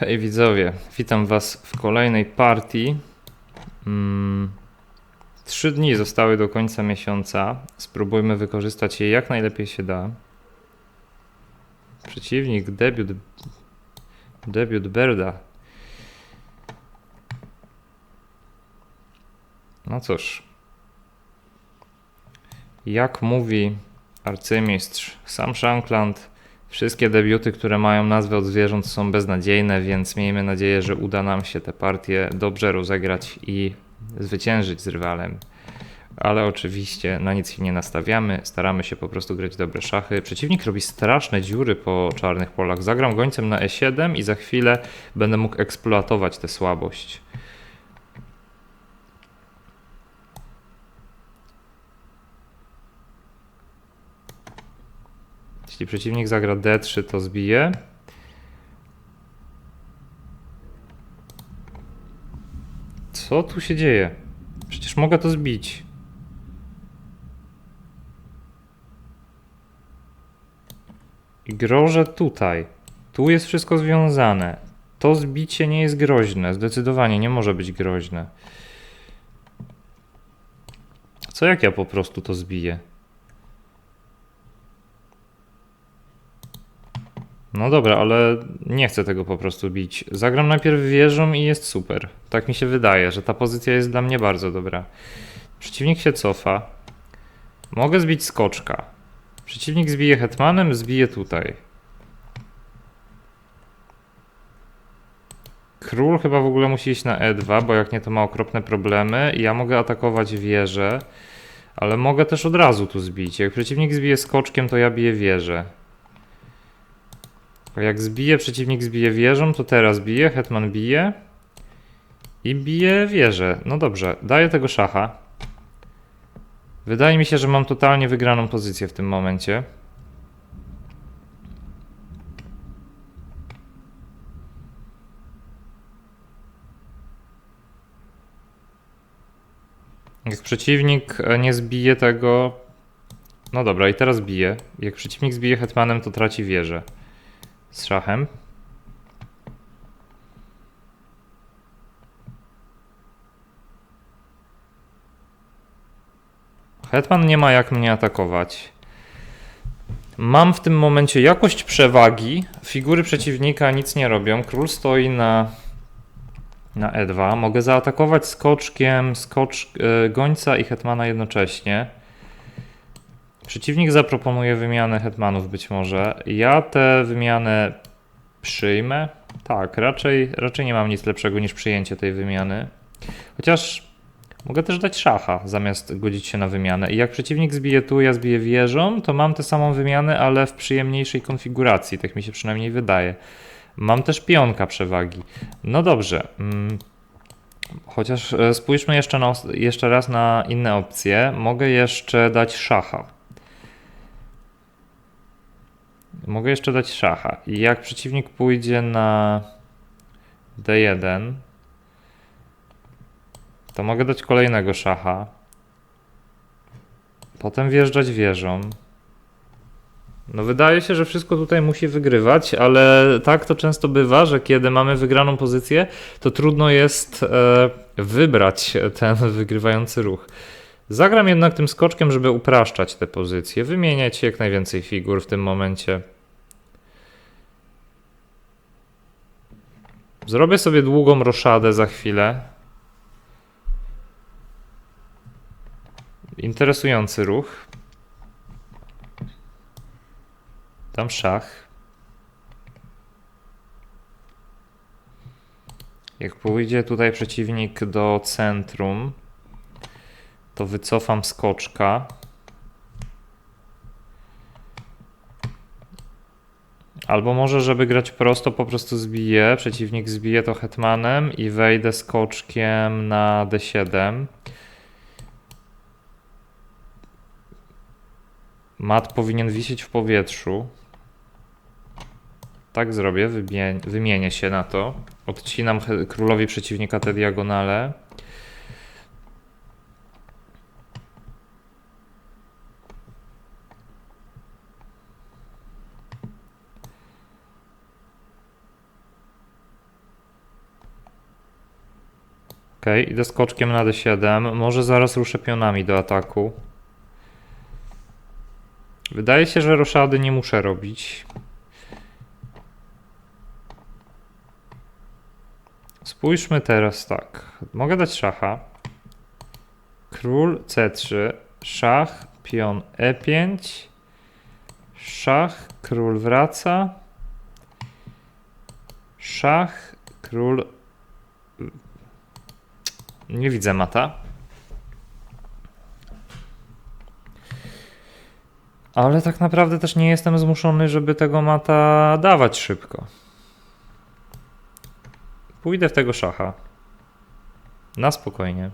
Hej widzowie, witam was w kolejnej partii. Mm, Trzy dni zostały do końca miesiąca. Spróbujmy wykorzystać je jak najlepiej się da. Przeciwnik, debiut. Debiut Berda. No cóż. Jak mówi arcymistrz sam Shankland, Wszystkie debiuty, które mają nazwę od zwierząt są beznadziejne, więc miejmy nadzieję, że uda nam się te partie dobrze rozegrać i zwyciężyć z rywalem. Ale oczywiście na nic się nie nastawiamy, staramy się po prostu grać dobre szachy. Przeciwnik robi straszne dziury po czarnych polach. Zagram gońcem na E7 i za chwilę będę mógł eksploatować tę słabość. Jeśli przeciwnik zagra D3, to zbije. Co tu się dzieje? Przecież mogę to zbić. I grożę tutaj. Tu jest wszystko związane. To zbicie nie jest groźne. Zdecydowanie nie może być groźne. Co jak ja po prostu to zbiję? No dobra, ale nie chcę tego po prostu bić. Zagram najpierw wieżą i jest super. Tak mi się wydaje, że ta pozycja jest dla mnie bardzo dobra. Przeciwnik się cofa. Mogę zbić skoczka. Przeciwnik zbije hetmanem, zbije tutaj. Król chyba w ogóle musi iść na E2, bo jak nie to ma okropne problemy. Ja mogę atakować wieżę, ale mogę też od razu tu zbić. Jak przeciwnik zbije skoczkiem, to ja biję wieżę. Jak zbije, przeciwnik zbije wieżą, to teraz bije, hetman bije i bije wieżę. No dobrze, daję tego szacha. Wydaje mi się, że mam totalnie wygraną pozycję w tym momencie. Jak przeciwnik e, nie zbije tego... No dobra, i teraz bije. Jak przeciwnik zbije hetmanem, to traci wieżę z szachem. Hetman nie ma jak mnie atakować. Mam w tym momencie jakość przewagi. Figury przeciwnika nic nie robią. Król stoi na, na E2. Mogę zaatakować skoczkiem skocz, e, gońca i hetmana jednocześnie. Przeciwnik zaproponuje wymianę hetmanów być może. Ja tę wymianę przyjmę. Tak, raczej, raczej nie mam nic lepszego niż przyjęcie tej wymiany. Chociaż mogę też dać szacha zamiast godzić się na wymianę. I jak przeciwnik zbije tu, ja zbiję wieżą, to mam tę samą wymianę, ale w przyjemniejszej konfiguracji. Tak mi się przynajmniej wydaje. Mam też pionka przewagi. No dobrze. mm, Chociaż e, spójrzmy jeszcze, na, jeszcze raz na inne opcje. Mogę jeszcze dać szacha. Mogę jeszcze dać szacha. I jak przeciwnik pójdzie na D1, to mogę dać kolejnego szacha. Potem wjeżdżać wieżą. No wydaje się, że wszystko tutaj musi wygrywać, ale tak to często bywa, że kiedy mamy wygraną pozycję, to trudno jest e, wybrać ten wygrywający ruch. Zagram jednak tym skoczkiem, żeby upraszczać te pozycje, wymieniać jak najwięcej figur w tym momencie. Zrobię sobie długą roszadę za chwilę. Interesujący ruch. Tam szach. Jak pójdzie tutaj przeciwnik do centrum, to wycofam skoczka. Albo może, żeby grać prosto, po prostu zbiję. Przeciwnik zbije to hetmanem i wejdę skoczkiem na d7. Mat powinien wisieć w powietrzu. Tak zrobię, wymienię się na to. Odcinam królowi przeciwnika te diagonale. Okej, idę skoczkiem na D7. Może zaraz ruszę pionami do ataku. Wydaje się, że roszady nie muszę robić. Spójrzmy teraz tak. Mogę dać szacha. Król C3, szach, pion E5, szach, król wraca, szach, król. Nie widzę mata. Ale tak naprawdę też nie jestem zmuszony, żeby tego mata dawać szybko. Pójdę w tego szacha. Na spokojnie.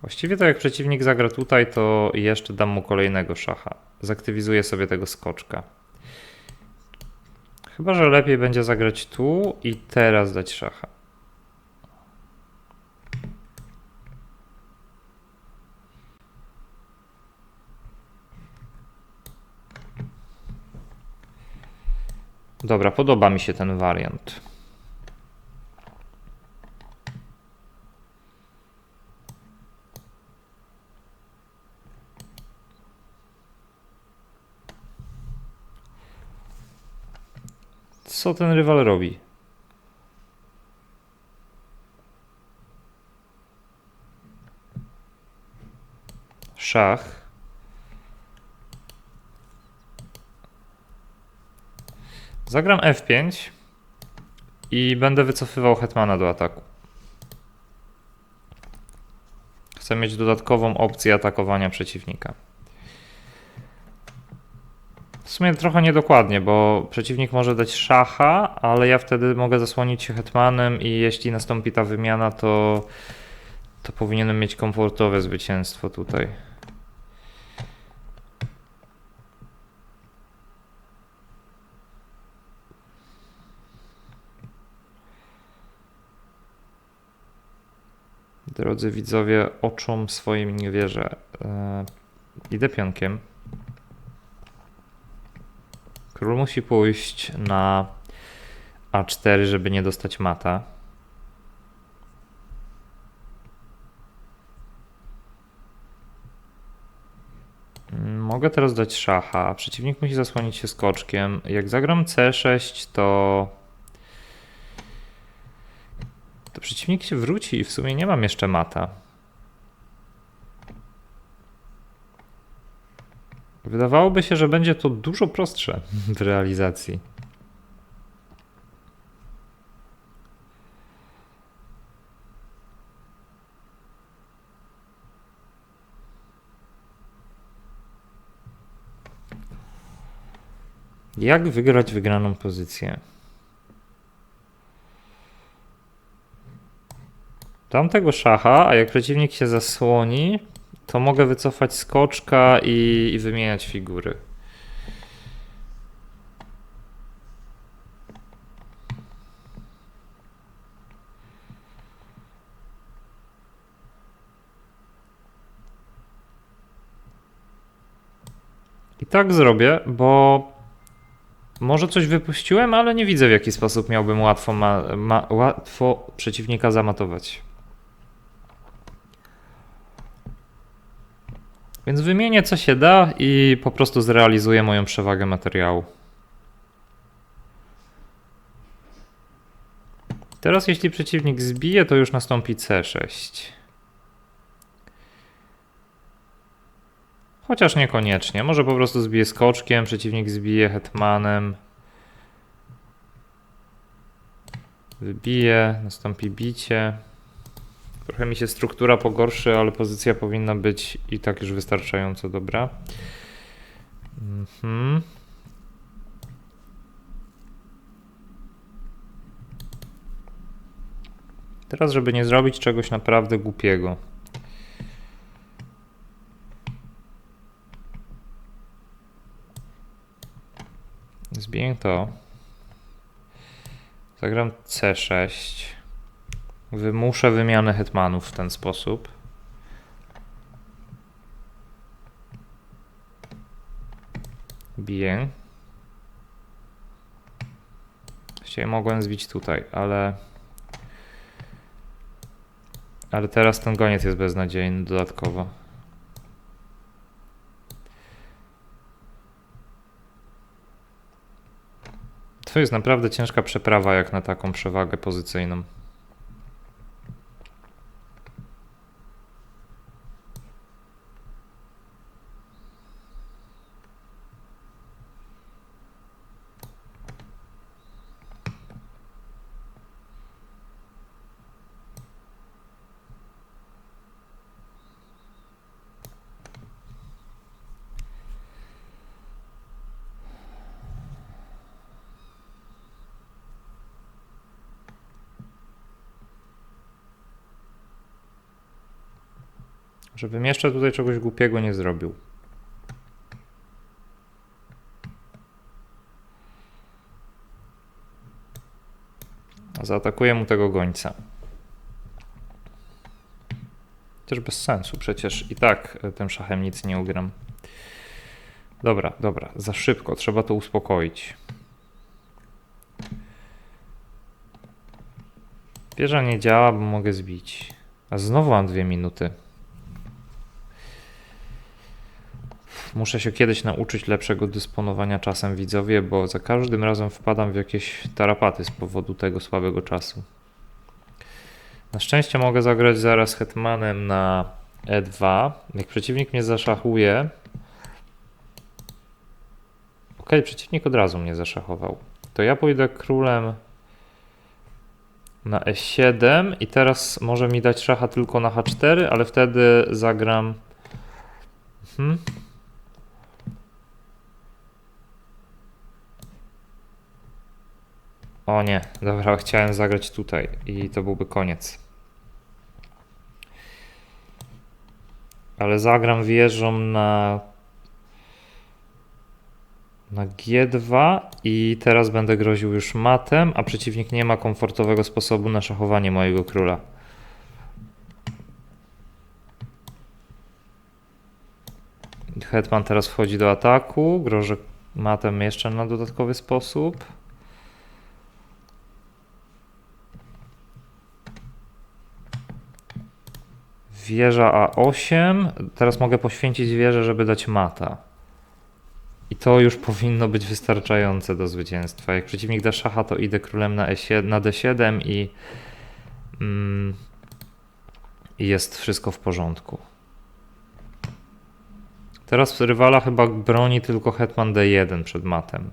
Właściwie to jak przeciwnik zagra tutaj, to jeszcze dam mu kolejnego szacha. Zaktywizuję sobie tego skoczka. Chyba, że lepiej będzie zagrać tu i teraz dać szacha. Dobra, podoba mi się ten wariant. Co ten rywal robi? Szach. Zagram F5 i będę wycofywał hetmana do ataku. Chcę mieć dodatkową opcję atakowania przeciwnika. W sumie trochę niedokładnie, bo przeciwnik może dać szacha, ale ja wtedy mogę zasłonić się hetmanem i jeśli nastąpi ta wymiana, to, to powinienem mieć komfortowe zwycięstwo tutaj. Drodzy widzowie, oczom swoim nie wierzę. E, idę pionkiem. Król musi pójść na A4, żeby nie dostać mata. Mogę teraz dać szacha, przeciwnik musi zasłonić się skoczkiem. Jak zagram C6, to to przeciwnik się wróci i w sumie nie mam jeszcze mata. Wydawałoby się, że będzie to dużo prostsze w realizacji. Jak wygrać wygraną pozycję? Tamtego szacha, a jak przeciwnik się zasłoni, to mogę wycofać skoczka i, i wymieniać figury. I tak zrobię, bo może coś wypuściłem, ale nie widzę w jaki sposób miałbym łatwo, ma, ma, łatwo przeciwnika zamatować. Więc wymienię co się da i po prostu zrealizuję moją przewagę materiału. Teraz jeśli przeciwnik zbije, to już nastąpi C6. Chociaż niekoniecznie. Może po prostu zbije skoczkiem, przeciwnik zbije hetmanem. Wybije, nastąpi bicie. Trochę mi się struktura pogorszy, ale pozycja powinna być i tak już wystarczająco dobra. Mhm. Teraz, żeby nie zrobić czegoś naprawdę głupiego. Zbiję to. Zagram C6. Wymuszę wymianę hetmanów w ten sposób. Biję. Dzisiaj mogłem zbić tutaj, ale... Ale teraz ten goniec jest beznadziejny dodatkowo. To jest naprawdę ciężka przeprawa jak na taką przewagę pozycyjną. Żebym jeszcze tutaj czegoś głupiego nie zrobił. Zaatakuję mu tego gońca. Też bez sensu, przecież i tak e, tym szachem nic nie ugram. Dobra, dobra, za szybko, trzeba to uspokoić. Wieża nie działa, bo mogę zbić. A znowu mam dwie minuty. Muszę się kiedyś nauczyć lepszego dysponowania czasem widzowie, bo za każdym razem wpadam w jakieś tarapaty z powodu tego słabego czasu. Na szczęście mogę zagrać zaraz hetmanem na e2. Jak przeciwnik mnie zaszachuje. Ok, przeciwnik od razu mnie zaszachował. To ja pójdę królem na e7 i teraz może mi dać szacha tylko na h4, ale wtedy zagram. Mhm. O nie, dobra, chciałem zagrać tutaj i to byłby koniec. Ale zagram wieżą na na G2 i teraz będę groził już matem, a przeciwnik nie ma komfortowego sposobu na szachowanie mojego króla. Hetman teraz wchodzi do ataku, grożę matem jeszcze na dodatkowy sposób. Wieża A8. Teraz mogę poświęcić wieżę, żeby dać mata. I to już powinno być wystarczające do zwycięstwa. Jak przeciwnik da szacha, to idę królem na, E7, na D7 i, mm, i jest wszystko w porządku. Teraz rywala chyba broni tylko hetman D1 przed matem.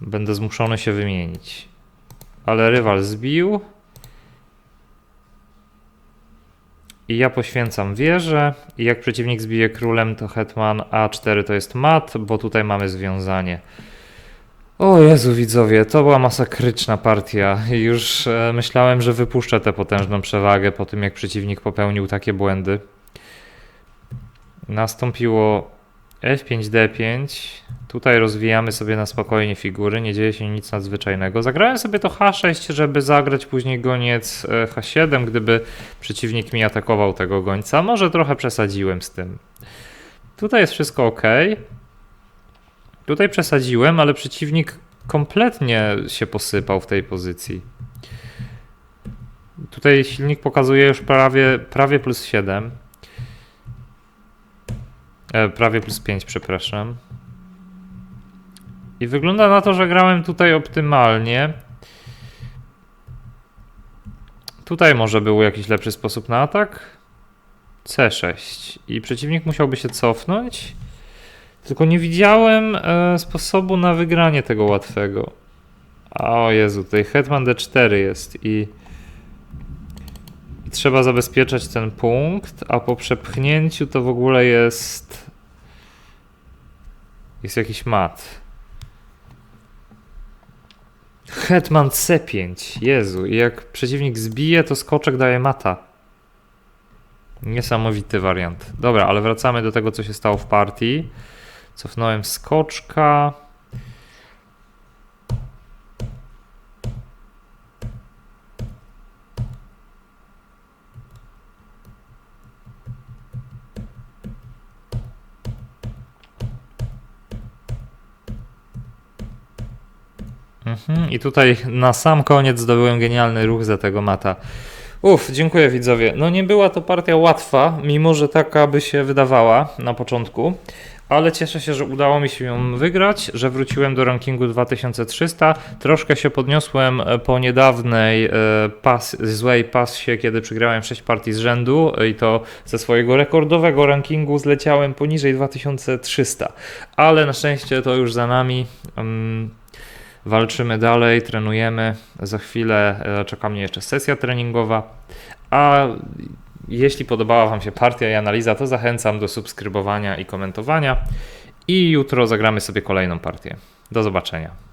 Będę zmuszony się wymienić. Ale rywal zbił. I ja poświęcam wieżę i jak przeciwnik zbije królem, to hetman A4 to jest mat, bo tutaj mamy związanie. O Jezu widzowie, to była masakryczna partia. Już e, myślałem, że wypuszczę tę potężną przewagę po tym, jak przeciwnik popełnił takie błędy. Nastąpiło F5, D5. Tutaj rozwijamy sobie na spokojnie figury, nie dzieje się nic nadzwyczajnego. Zagrałem sobie to H6, żeby zagrać później goniec e, H7, gdyby przeciwnik mi atakował tego gońca. Może trochę przesadziłem z tym. Tutaj jest wszystko ok. Tutaj przesadziłem, ale przeciwnik kompletnie się posypał w tej pozycji. Tutaj silnik pokazuje już prawie, prawie plus 7. E, prawie plus 5, przepraszam. I wygląda na to, że grałem tutaj optymalnie. Tutaj może był jakiś lepszy sposób na atak. C6. I przeciwnik musiałby się cofnąć. Tylko nie widziałem e, sposobu na wygranie tego łatwego. O Jezu, tutaj Hetman D4 jest i, i trzeba zabezpieczać ten punkt, a po przepchnięciu to w ogóle jest jakiś mat. Hetman C5. Jezu, i jak przeciwnik zbije, to skoczek daje mata. Niesamowity wariant. Dobra, ale wracamy do tego, co się stało w partii. Cofnąłem skoczka. Mhm. I tutaj na sam koniec zdobyłem genialny ruch za tego mata. Uff, dziękuję widzowie. No nie była to partia łatwa, mimo że taka by się wydawała na początku, ale cieszę się, że udało mi się ją wygrać, że wróciłem do rankingu 2300. Troszkę się podniosłem po niedawnej e, pas, złej pasie, kiedy przegrałem 6 partii z rzędu e, i to ze swojego rekordowego rankingu zleciałem poniżej 2300. Ale na szczęście to już za nami. Mm, Walczymy dalej, trenujemy. Za chwilę e, czeka mnie jeszcze sesja treningowa. A jeśli podobała Wam się partia i analiza, to zachęcam do subskrybowania i komentowania. I jutro zagramy sobie kolejną partię. Do zobaczenia.